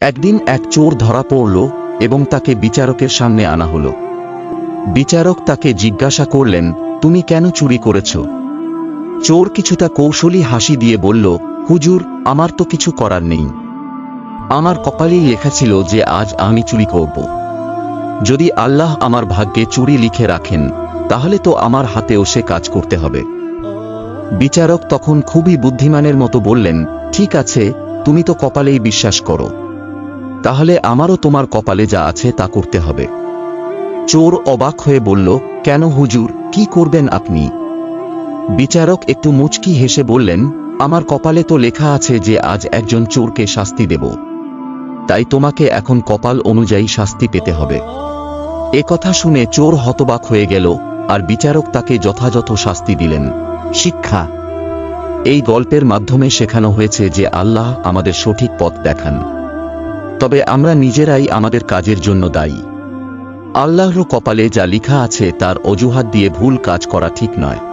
একদিন এক চোর ধরা পড়ল এবং তাকে বিচারকের সামনে আনা হল। বিচারক তাকে জিজ্ঞাসা করলেন, তুমি কেন চুরি করেছ? চোর কিছুটা কৌশলী হাসি দিয়ে বলল, হুজুর, আমার তো কিছু করার নেই। আমার কপালেই লেখা ছিল যে আজ আমি চুরি করব। যদি আল্লাহ আমার ভাগ্যে চুরি লিখে রাখেন, তাহলে তো আমার হাতেও সে কাজ করতে হবে। বিচারক তখন খুবই বুদ্ধিমানের মতো বললেন, ঠিক আছে, তুমি তো কপালেই বিশ্বাস করো। তাহলে আমারও তোমার কপালে যা আছে তা করতে হবে। চোর অবাক হয়ে বলল, কেন হুজুর, কি করবেন আপনি? বিচারক একটু মুচকি হেসে বললেন, আমার কপালে তো লেখা আছে যে আজ একজন চোরকে শাস্তি দেব। তাই তোমাকে এখন কপাল অনুযায়ী শাস্তি পেতে হবে। এ কথা শুনে চোর হতবাক হয়ে গেল, আর বিচারক তাকে যথাযথ শাস্তি দিলেন। শিক্ষা। এই গল্পের মাধ্যমে শেখানো হয়েছে যে আল্লাহ আমাদের সঠিক পথ দেখান। তবে আমরা নিজেরাই আমাদের কাজের জন্য দায়ী। আল্লাহর কপালে যা লিখা আছে তার অজুহাত দিয়ে ভুল কাজ করা ঠিক নয়।